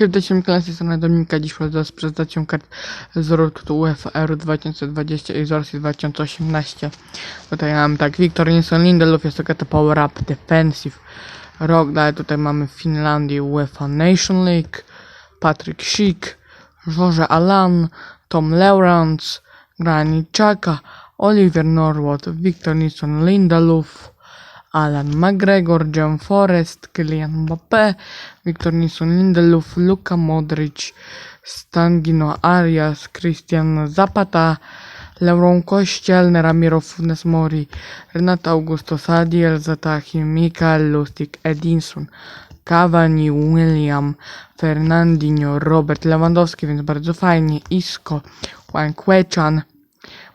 Herdeciem klasy strony Dominika dziś wraz z prezentacją kart z UEFA Euro 2020 i z Rosji 2018. Tutaj mam tak, Wiktor Nilsson Lindelof jest to karta Power Up Defensive Rock, dalej tutaj mamy Finlandię UEFA Nation League, Patrick Schick, Jorge Alan, Tom Lawrence, Granit Xhaka, Oliver Norwood, Wiktor Nilsson Lindelof, Alan McGregor, John Forrest, Kylian Mbappé, Wiktor Nilsson Lindelof, Luka Modric, Stangino Arias, Cristiano Zapata, Lauron Kościelny, Ramiro Funes Mori, Renato Augusto Sadiel, Zatahi, Mikael Lustig, Edinson, Cavani, William, Fernandinho, Robert Lewandowski, więc bardzo fajnie, Isco, Juan Quechan,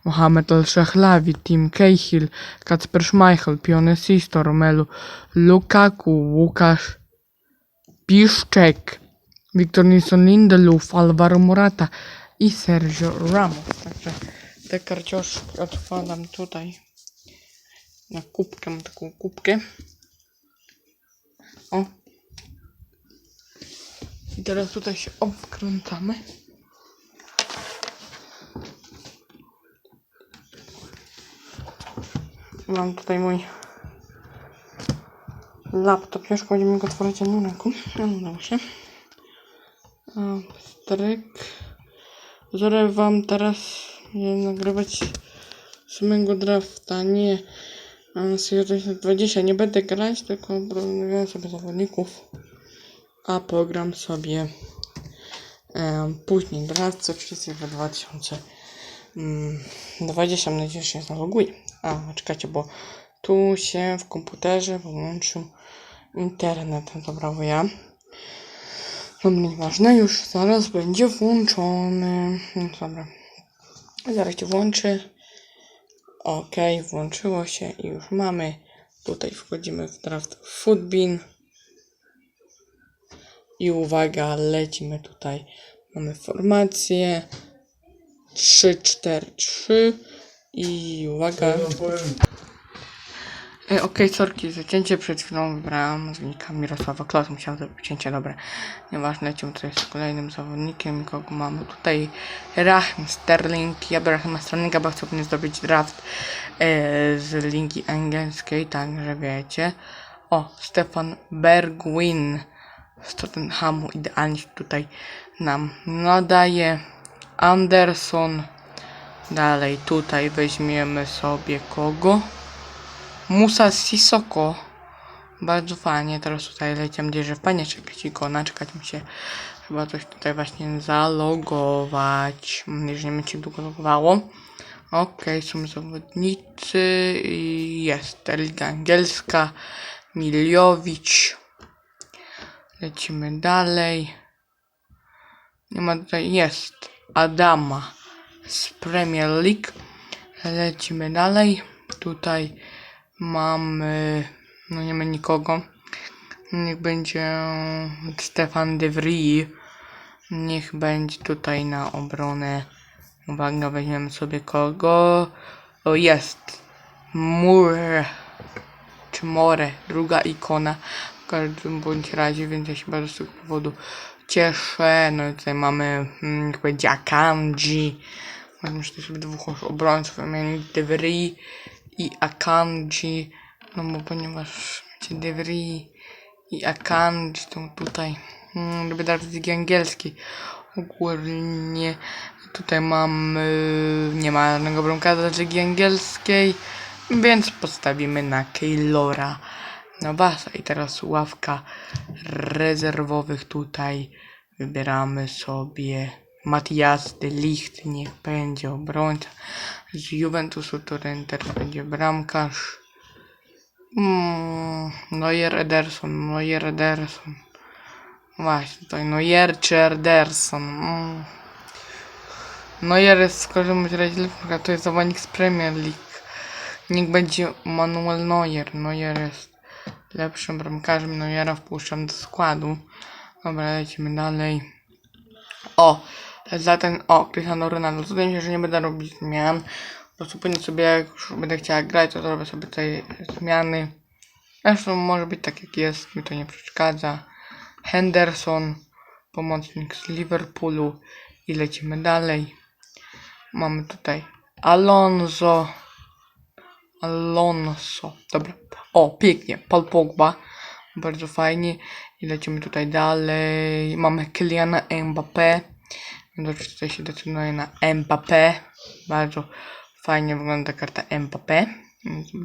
Mohamed Al-Shahlawi, Tim Cahill, Kacper Schmeichel, Pione Sisto, Romelu Lukaku, Łukasz Piszczek, Wiktor Nilsson Lindelof, Alvaro Morata i Sergio Ramos. Także te karcioszki odkładam tutaj na kubkę, mam taką kubkę. O. I teraz tutaj się obkręcamy. Mam tutaj mój laptop. Ciężko będzie mi go otworzyć jedną ręką. No, udało się. Stryk. Zorę wam teraz nagrywać samego drafta. Nie. Mam sobie 20. Nie będę grać, tylko porozmawiam sobie zawodników. A pogram sobie em, później draft, co oczywiście w 2000. Mm, 20 mam nadzieję, że się zaloguje. A, czekajcie, bo tu się w komputerze wyłączył internet. Dobra, bo ja. Dobra, nieważne, już zaraz będzie włączony. No, dobra. Zaraz się włączy. Ok, włączyło się i już mamy. Tutaj wchodzimy w draft Footbin. I uwaga, lecimy tutaj. Mamy formację. 3, 4, 3 i uwaga. E, Okej, sorki, zacięcie przed chwilą wybrałam nazwnika Mirosława Klos, musiał zrobić cięcie, dobre. Nieważne, lecimy tutaj z kolejnym zawodnikiem, kogo mamy tutaj. Raheem Sterling, ja do Rahema Sterlinga, bo chcę zdobyć draft e, z ligi angielskiej, także wiecie. O, Stefan Bergwin z Tottenhamu idealnie tutaj nam nadaje. Anderson. Dalej tutaj weźmiemy sobie kogo? Musa Sisoko. Bardzo fajnie. Teraz tutaj leci. Mam nadzieję, że fajnie czekać ikona. Czekać mi się chyba coś tutaj właśnie zalogować. Nie będzie się długo logowało. Okej, są zawodnicy jest Liga Angielska. Miliowicz. Lecimy dalej. Nie ma tutaj, jest Adama z Premier League. Lecimy dalej. Tutaj mamy, no nie ma nikogo. Niech będzie Stefan De Vries. Niech będzie tutaj na obronę. Uwaga, weźmiemy sobie kogo. O, jest. Mure. Czy More. Druga ikona. W każdym bądź razie, więc ja się bardzo z tego powodu cieszę. No i tutaj mamy, hmm, jak będzie Akanji. Mamy tutaj sobie dwóch obrońców, mianowicie De Vries i Akanji. No bo ponieważ macie De Vries i Akanji, to tutaj hmm, lubię ligi angielskiej. Ogólnie tutaj mam, nie ma żadnego bramkarza z ligi angielskiej, więc postawimy na Keylora Navasa. I teraz ławka rezerwowych tutaj wybieramy sobie Matthias de Ligt, niech będzie obrońca. Z Juventusu Turin teraz będzie bramkarz. Mm, Neuer Ederson, Neuer Ederson. Właśnie, tutaj Neuer czy Ederson. Mm. Neuer jest w każdym razie lepszy, to jest zawodnik z Premier League. Niech będzie Manuel Neuer. Neuer jest lepszym bramkarzem. Neuera wpuszczam do składu. Dobra, lecimy dalej. O, za ten, o, Cristiano Ronaldo. Tutaj myślę, że nie będę robić zmian. Po prostu później sobie, jak już będę chciała grać, to zrobię sobie tutaj zmiany. Zresztą może być tak jak jest, mi to nie przeszkadza. Henderson, pomocnik z Liverpoolu i lecimy dalej. Mamy tutaj Alonso. Alonso. Dobra. O, pięknie. Paul Pogba. Bardzo fajnie. I lecimy tutaj dalej. Mamy Kyliana Mbappé. Więc tutaj się decyduje na Mbappé. Bardzo fajnie wygląda karta Mbappé. Dobra.